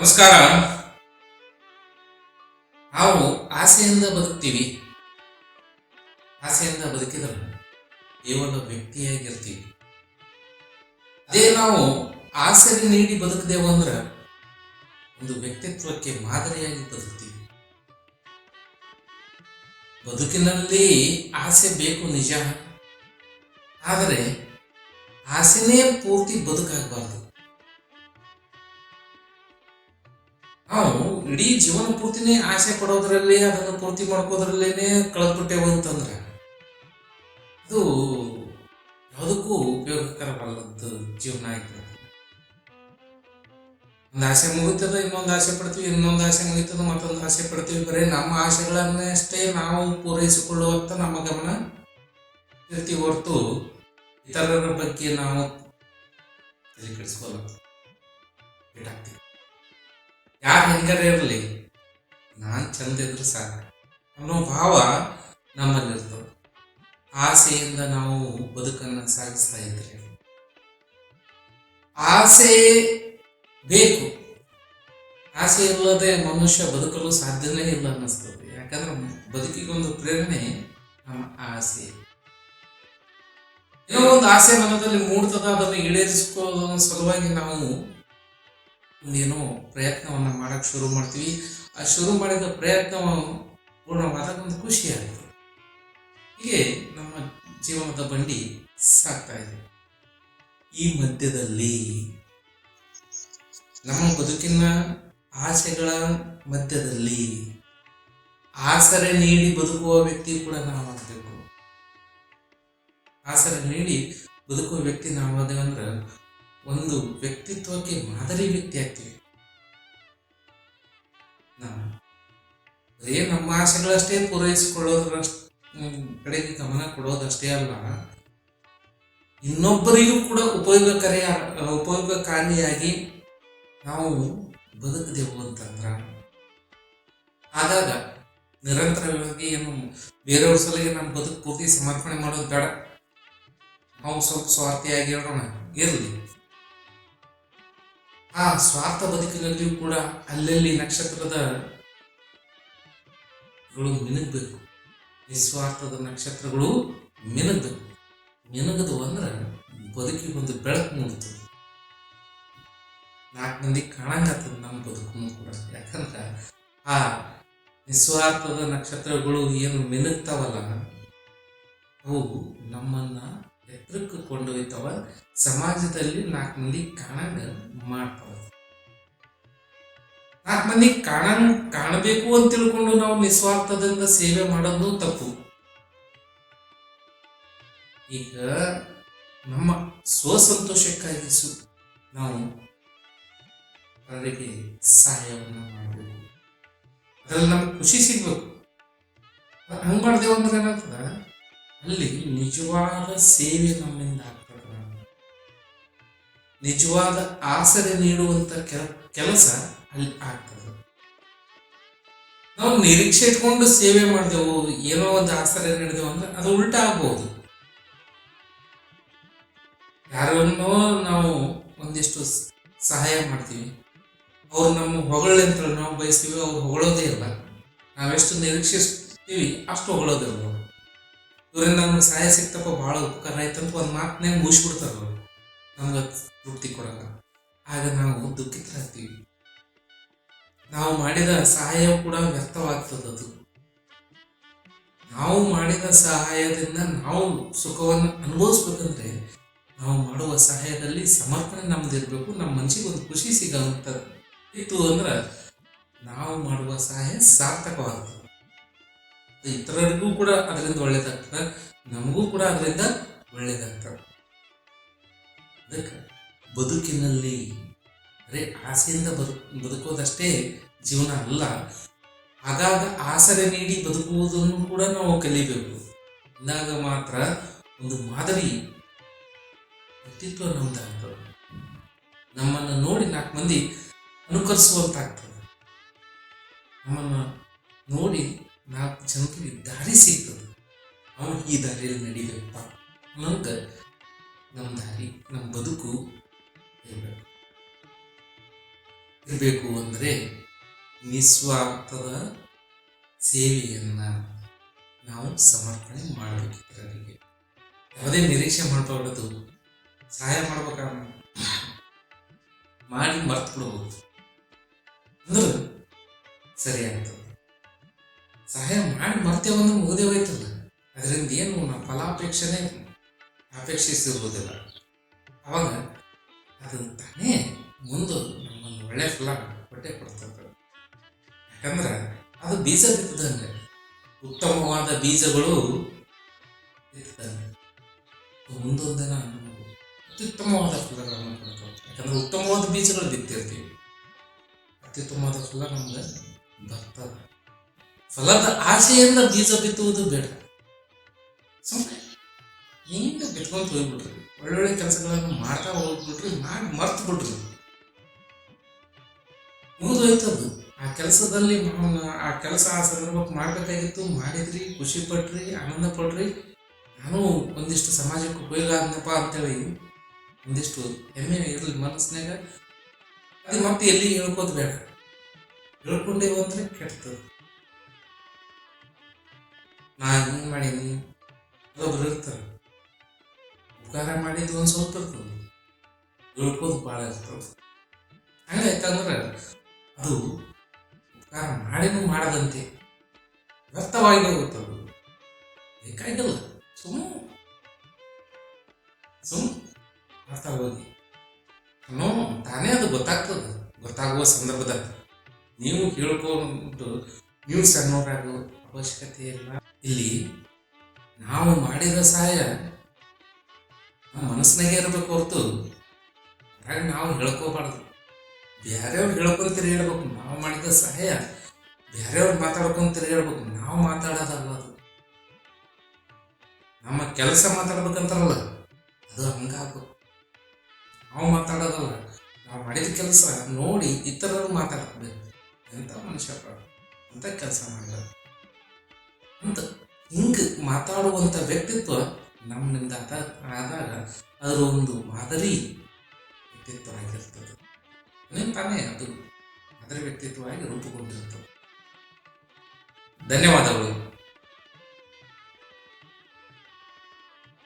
ನಮಸ್ಕಾರ. ನಾವು ಆಸೆಯಿಂದ ಬದುಕ್ತೀವಿ. ಆಸೆಯಿಂದ ಬದುಕಿದ್ರೆ ಕೇವಲ ವ್ಯಕ್ತಿಯಾಗಿರ್ತೀವಿ. ಅದೇ ನಾವು ಆಸೆ ನೀಡಿ ಬದುಕಿದೆವು ಅಂದ್ರೆ ಒಂದು ವ್ಯಕ್ತಿತ್ವಕ್ಕೆ ಮಾದರಿಯಾಗಿ ಬದುಕ್ತೀವಿ. ಬದುಕಿನಲ್ಲಿ ಆಸೆ ಬೇಕು ನಿಜ. ಆದರೆ ಆಸೆನೇ ಪೂರ್ತಿ ಬದುಕಾಗಬಾರ್ದು. ನಾವು ಇಡೀ ಜೀವನ ಪೂರ್ತಿನೇ ಆಸೆ ಪಡೋದ್ರಲ್ಲಿ ಅದನ್ನು ಪೂರ್ತಿ ಮಾಡ್ಕೋದ್ರಲ್ಲೇನೆ ಕಳೆದ್ಬಿಟ್ಟೆವು ಅಂತಂದ್ರೆ ಅದು ಯಾವುದಕ್ಕೂ ಉಪಯೋಗಕರವಲ್ಲದ್ದು ಜೀವನ ಆಗಿರ್ತದೆ ಒಂದು ಆಸೆ ಮುಗಿತದ, ಇನ್ನೊಂದು ಆಸೆ ಪಡ್ತೀವಿ, ಇನ್ನೊಂದು ಆಸೆ ಮುಗಿತದ, ಮತ್ತೊಂದು ಆಸೆ ಪಡ್ತೀವಿ, ಬರೀ ನಮ್ಮ ಆಸೆಗಳನ್ನಷ್ಟೇ ನಾವು ಪೂರೈಸಿಕೊಳ್ಳುವಂತ ನಮ್ಮ ಗಮನ ಇರ್ತೀವಿ ಹೊರತು ಇತರರ ಬಗ್ಗೆ ನಾವು ತಲೆ ಕೆಡಿಸ್ಕೊಳ್ಳ ಬಿಡಾಕ್ತೀವಿ ಯಾರು ಹೆಂಗಾರ ಇರಲಿ? ನಾನು ಚಂದ ಇದ್ರೆ ಸಾಕು. ಅನ್ನೋ ಭಾವ ನಮ್ಮಲ್ಲಿರ್ತದೆ. ಆಸೆಯಿಂದ ನಾವು ಬದುಕನ್ನು ಸಾಗಿಸ್ತಾ ಇದ್ರೆ. ಆಸೆ ಬೇಕು. ಆಸೆ ಇಲ್ಲದೆ ಮನುಷ್ಯ ಬದುಕಲು ಸಾಧ್ಯನೇ ಇಲ್ಲ ಅನ್ನಿಸ್ತದೆ. ಯಾಕಂದ್ರೆ ಬದುಕಿಗೊಂದು ಪ್ರೇರಣೆ ನಮ್ಮ ಆಸೆ. ಏನೋ ಒಂದು ಆಸೆ ಮನದಲ್ಲಿ ಮೂಡ್ತದ, ಅದನ್ನು ಈಡೇರಿಸ್ಕೊಳ್ಳೋ ಸಲುವಾಗಿ ನಾವು ಒಂದೇನೋ ಪ್ರಯತ್ನವನ್ನು ಮಾಡಕ್ಕೆ ಶುರು ಮಾಡ್ತೀವಿ. ಆ ಶುರು ಮಾಡಿದ ಪ್ರಯತ್ನ ಪೂರ್ಣವಾದಾಗ ಒಂದು ಖುಷಿ ಆಗುತ್ತೆ. ಹೀಗೆ ನಮ್ಮ ಜೀವನದ ಬಂಡಿ ಸಾಗ್ತಾ ಇದೆ. ಈ ಮಧ್ಯದಲ್ಲಿ ನಮ್ಮ ಬದುಕಿನ ಆಸೆಗಳ ಮಧ್ಯದಲ್ಲಿ ಆಸರೆ ನೀಡಿ ಬದುಕುವ ವ್ಯಕ್ತಿ ಕೂಡ ನಾವಾಗಬೇಕು ಆಸರೆ ನೀಡಿ ಬದುಕುವ ವ್ಯಕ್ತಿ ನಾವಾದೇವೆ ಅಂದ್ರೆ ಒಂದು ವ್ಯಕ್ತಿತ್ವಕ್ಕೆ ಮಾದರಿ ವ್ಯಕ್ತಿ ಆಗ್ತೀವಿ. ನಾವು ಬರೀ ನಮ್ಮ ಆಸೆಗಳಷ್ಟೇ ಪೂರೈಸಿಕೊಳ್ಳೋದ್ರಷ್ಟ ಕಡೆಗೆ ಗಮನ ಕೊಡೋದಷ್ಟೇ ಅಲ್ಲ. ಇನ್ನೊಬ್ಬರಿಗೂ ಕೂಡ ಉಪಯೋಗಕಾರಿ ಉಪಯೋಗಕಾರಿಯಾಗಿ ನಾವು ಬದುಕಿದೆವು ಅಂತಂದ್ರ, ಆದಾಗ ನಿರಂತರವಾಗಿ ಏನು ಬೇರೆಯವ್ರ ಸಲಿಗೆ ನಮ್ಮ ಬದುಕು ಪೂರ್ತಿ ಸಮರ್ಪಣೆ ಮಾಡೋದು ಬೇಡ. ನಾವು ಸ್ವಲ್ಪ ಸ್ವಾರ್ಥಿಯಾಗಿ ಇರೋಣ. ಇರಲಿ. ಆ ಸ್ವಾರ್ಥ ಬದುಕಿನಲ್ಲಿಯೂ ಕೂಡ ಅಲ್ಲಲ್ಲಿ ನಕ್ಷತ್ರದ ಮಿನುಗಬೇಕು. ನಿಸ್ವಾರ್ಥದ ನಕ್ಷತ್ರಗಳು ಮಿನುಗಬೇಕು. ಮಿನುಗದು ಅಂದ್ರೆ ಬದುಕಿಗೆ ಒಂದು ಬೆಳಕು ಮೂಡ್ತದೆ ನಾಲ್ಕು ಮಂದಿ ಕಾಣಂಗತ್ತದ ನಮ್ಮ ಬದುಕು ಕೂಡ ಯಾಕಂದ್ರೆ ಆ ನಿಸ್ವಾರ್ಥದ ನಕ್ಷತ್ರಗಳು ಏನು ಮಿನುಗ್ತಾವಲ್ಲ, ಅವು ನಮ್ಮನ್ನ ಎತ್ತರಕ್ಕೆ ಕೊಂಡೊಯ್ತಾವ ಸಮಾಜದಲ್ಲಿ ನಾಲ್ಕು ಮಂದಿ ಕಾಣಂಗ ಮಾಡ್ತಾವ ನಾಲ್ಕು ಮಂದಿ ಕಾಣಂಗ್ ಕಾಣಬೇಕು ಅಂತ ತಿಳ್ಕೊಂಡು ನಾವು ನಿಸ್ವಾರ್ಥದಿಂದ ಸೇವೆ ಮಾಡೋದು ತಪ್ಪು. ಈಗ ನಮ್ಮ ಸ್ವಸಂತೋಷಕ್ಕಾಗಿ ಸು ನಾವು ಅವರಿಗೆ ಸಹಾಯವನ್ನು ಮಾಡಬೇಕು. ಅದ್ರಲ್ಲಿ ನಮ್ಗೆ ಖುಷಿ ಸಿಗ್ಬೇಕು. ಹಂಗೆ ಮಾಡ್ದೇವು ಅಂದ್ರೆ ಏನಾಗ್ತದ? ಅಲ್ಲಿ ನಿಜವಾದ ಸೇವೆ ನಮ್ಮಿಂದ ಆಗ್ತದ. ನಿಜವಾದ ಆಸರೆ ನೀಡುವಂತ ಕೆಲ- ಕೆಲಸ ಅಲ್ಲಿ ಆಗ್ತದೆ. ನಾವು ನಿರೀಕ್ಷೆ ಇಟ್ಕೊಂಡು ಸೇವೆ ಮಾಡಿದೆವು, ಏನೋ ಒಂದು ಆಸರೆ ನೀಡಿದೆವು ಅಂದ್ರೆ ಅದು ಉಲ್ಟಾ ಆಗ್ಬೋದು. ಯಾರನ್ನೋ ನಾವು ಒಂದಿಷ್ಟು ಸಹಾಯ ಮಾಡ್ತೀವಿ. ಅವ್ರು ನಮ್ಮ ಹೊಗಳಂತ ನಾವು ಬಯಸ್ತೀವಿ, ಅವ್ರು ಹೊಗಳೋದೇ ಇಲ್ಲ. ನಾವೆಷ್ಟು ನಿರೀಕ್ಷಿಸ್ತೀವಿ, ಅಷ್ಟು ಹೊಗಳೋದಿಲ್ಲ ಇವರಿಂದ ನಮ್ಗೆ ಸಹಾಯ ಸಿಕ್ತಪ್ಪ, ಭಾಳ ಉಪಕಾರ ಆಯ್ತಂತ ಒಂದು ಮಾತನ್ನೇ ಮುಗಿಸ್ಬಿಡ್ತಾರೆ ಅವರು. ನಮ್ಗೆ ತೃಪ್ತಿ ಕೊಡಲ್ಲ ಆಗ ನಾವು ದುಃಖಿತರಾಗ್ತೀವಿ. ನಾವು ಮಾಡಿದ ಸಹಾಯ ಕೂಡ ವ್ಯರ್ಥವಾಗ್ತದದು ನಾವು ಮಾಡಿದ ಸಹಾಯದಿಂದ ನಾವು ಸುಖವನ್ನು ಅನುಭವಿಸ್ಬೇಕಂದ್ರೆ ನಾವು ಮಾಡುವ ಸಹಾಯದಲ್ಲಿ ಸಮರ್ಪಣೆ ನಮ್ಮದಿರಬೇಕು ನಮ್ಮ ಮನಸ್ಸಿಗೆ ಒಂದು ಖುಷಿ ಸಿಗೋವಂಥದ್ದು ಇತ್ತು ಅಂದ್ರೆ ನಾವು ಮಾಡುವ ಸಹಾಯ ಸಾರ್ಥಕವಾಗ್ತದೆ. ಇತರರಿಗೂ ಕೂಡ ಅದರಿಂದ ಒಳ್ಳೇದಾಗ್ತದೆ, ನಮಗೂ ಕೂಡ ಅದರಿಂದ ಒಳ್ಳೇದಾಗ್ತದೆ. ಅದಕ್ಕೆ ಬದುಕಿನಲ್ಲಿ, ಅರೆ ಆಸೆಯಿಂದ ಬದು, ಬದುಕೋದಷ್ಟೇ ಜೀವನ ಅಲ್ಲ. ಆಗಾಗ ಆಸರೆ ನೀಡಿ ಬದುಕುವುದನ್ನು ಕೂಡ ನಾವು ಕಲಿಬೇಕು. ಅಂದಾಗ ಮಾತ್ರ ಒಂದು ಮಾದರಿ ವ್ಯಕ್ತಿತ್ವ ನಮ್ದಾಗ್ತದೆ. ನಮ್ಮನ್ನು ನೋಡಿ ನಾಲ್ಕು ಮಂದಿ ಅನುಕರಿಸುವಂತಾಗ್ತದೆ. ನಮ್ಮನ್ನು ನೋಡಿ ನಾಲ್ಕು ಜನರಿಗೆ ದಾರಿ ಸಿಗ್ತದೆ. ಅವನು ಈ ದಾರಿಯಲ್ಲಿ ನಡಿಬೇಕಪ್ಪ. ಅನ್ನೋಂಗೆ ನಮ್ಮ ದಾರಿ, ನಮ್ಮ ಬದುಕು ಇರಬೇಕು. ಅಂದರೆ ನಿಸ್ವಾರ್ಥದ ಸೇವೆಯನ್ನು ನಾವು ಸಮರ್ಪಣೆ ಮಾಡಬೇಕು ಇತರರಿಗೆ ಯಾವುದೇ ನಿರೀಕ್ಷೆ ಮಾಡಬಾರ್ದು ಸಹಾಯ ಮಾಡ್ಬೇಕಾದ ಮಾಡಿ ಮರ್ತು ಬಿಡ್ಬೋದು. ಅಂದ್ರೆ ಸರಿ ಸಹಾಯ ಮಾಡಿ ಮರ್ತೇವಂದ್ರೆ ಮುಗದೆ ಹೋಯ್ತಲ್ಲ. ಅದರಿಂದ ಏನು ನಾವು ಫಲಾಪೇಕ್ಷೆನೇ ಅಪೇಕ್ಷಿಸಿರುವುದಿಲ್ಲ. ಅವಾಗ ಅದು ತಾನೇ ಮುಂದೆ ನಮ್ಮನ್ನು ಒಳ್ಳೆ ಫಲ ಕೊಟ್ಟೆ ಕೊಡ್ತದೆ. ಯಾಕಂದ್ರೆ ಅದು ಬೀಜ ಬಿತ್ತದಂಗೆ. ಉತ್ತಮವಾದ ಬೀಜಗಳು ಬಿತ್ತದಂಗೆ ಮುಂದೊಂದು ದಿನ ಅತ್ಯುತ್ತಮವಾದ ಫಲಗಳನ್ನು ಕೊಡ್ತವೆ ಯಾಕಂದ್ರೆ ಉತ್ತಮವಾದ ಬೀಜಗಳು ಬಿತ್ತಿರ್ತೀವಿ. ಅತ್ಯುತ್ತಮವಾದ ಫಲ ನಮ್ಗೆ ಬರ್ತದೆ. ಫಲದ ಆಸೆಯಿಂದ ಬೀಜ ಬಿತ್ತುವುದು ಬೇಡ. ಸುಮ್ಮನೆ ಹಿಂಗೆ ಬಿಟ್ಕೊಂತ ಹೋಗ್ಬಿಟ್ರಿ. ಒಳ್ಳೊಳ್ಳೆ ಕೆಲಸಗಳನ್ನು ಮಾಡ್ತಾ ಹೋಗ್ಬಿಟ್ರಿ, ಮಾಡಿ ಮರ್ತು ಬಿಟ್ರಿ. ಮುಗಿದೋಯ್ತದು ಆ ಕೆಲಸದಲ್ಲಿ ಆ ಕೆಲಸ ಆ ಸಂದರ್ಭಕ್ಕೆ ಮಾಡಬೇಕಾಗಿತ್ತು. ಮಾಡಿದ್ರಿ, ಖುಷಿ ಪಟ್ರಿ, ಆನಂದ ಪಡ್ರಿ ನಾನು ಒಂದಿಷ್ಟು ಸಮಾಜಕ್ಕೆ ಉಪಯೋಗ ಆದ್ನಪ್ಪ ಅಂತೇಳಿ ಒಂದಿಷ್ಟು ಹೆಮ್ಮೆ ಇರಲಿ ಮನಸ್ಸಿನಾಗ. ಅದು ಮತ್ತೆ ಎಲ್ಲಿ ಹೇಳ್ಕೋದು ಬೇಡ. ಹೇಳ್ಕೊಂಡೇವು ಅಂದರೆ ನಾ ಹಿಂಗೆ ಮಾಡೀನಿ? ಒಬ್ಬರು ಇರ್ತಾರೆ. ಉಪಕಾರ ಮಾಡಿದ್ದು ಒಂದು ಸ್ವಲ್ಪ ಇರ್ತದೆ. ಉಳ್ಕೋದು ಭಾಳ ಇರ್ತದೆ. ಹಂಗಾಯ್ತಂದ್ರೆ ಅದು ಉಪಕಾರ ಮಾಡಿನೂ ಮಾಡದಂತೆ. ವ್ಯರ್ಥವಾಗಿ ಹೋಗುತ್ತದು ಬೇಕಾಗಿಲ್ಲ. ಸುಮ್ಮ ಸುಮ್ ಮಾಡ್ತಾ ಹೋಗಿ ಅನ್ನೋ ತಾನೇ ಅದು ಗೊತ್ತಾಗ್ತದೆ. ಗೊತ್ತಾಗುವ ಸಂದರ್ಭದಾಗ ನೀವು ಹೇಳ್ಕೊಂಡು ನೀವು ಸಣ್ಣವರಾಗೋ ಅವಶ್ಯಕತೆ ಇಲ್ಲ. ಇಲ್ಲಿ ನಾವು ಮಾಡಿದ ಸಹಾಯ ನಮ್ಮ ಮನಸ್ಸಿನಾಗೆ ಇರಬೇಕು ಹೊರತು ಹಾಗೆ ನಾವು ಹೇಳ್ಕೋಬಾರ್ದು. ಬೇರೆಯವ್ರು ಹೇಳ್ಕೊಂತ ಹೇಳ್ಬೇಕು ನಾವು ಮಾಡಿದ ಸಹಾಯ ಬೇರೆಯವ್ರು ಮಾತಾಡ್ಕೊಂತ ಹೇಳ್ಬೇಕು ನಾವು ಮಾತಾಡೋದಲ್ಲ ಅದು? ನಮ್ಮ ಕೆಲಸ ಮಾತಾಡ್ಬೇಕಂತಾರಲ್ಲ, ಅದು ಹಂಗಾಗ್ಬೇಕು. ನಾವು ಮಾತಾಡೋದಲ್ಲ, ನಾವು ಮಾಡಿದ ಕೆಲಸ ನೋಡಿ ಇತರರು ಮಾತಾಡ್ಬೇಕು ಎಂಥ ಮನುಷ್ಯ ಅಂತ ಕೆಲಸ ಮಾಡಿದ? ಅಂತ ಹಿಂಗೆ ಮಾತಾಡುವಂಥ ವ್ಯಕ್ತಿತ್ವ ನಮ್ಮಿಂದ ಅದ ಆದಾಗ ಅದರ ಒಂದು ಮಾದರಿ ವ್ಯಕ್ತಿತ್ವ ಆಗಿರ್ತದೆ. ತಾನೇ? ಅದು ಅದರ ವ್ಯಕ್ತಿತ್ವವಾಗಿ ರೂಪುಗೊಂಡಿರ್ತದೆ. ಧನ್ಯವಾದಗಳು.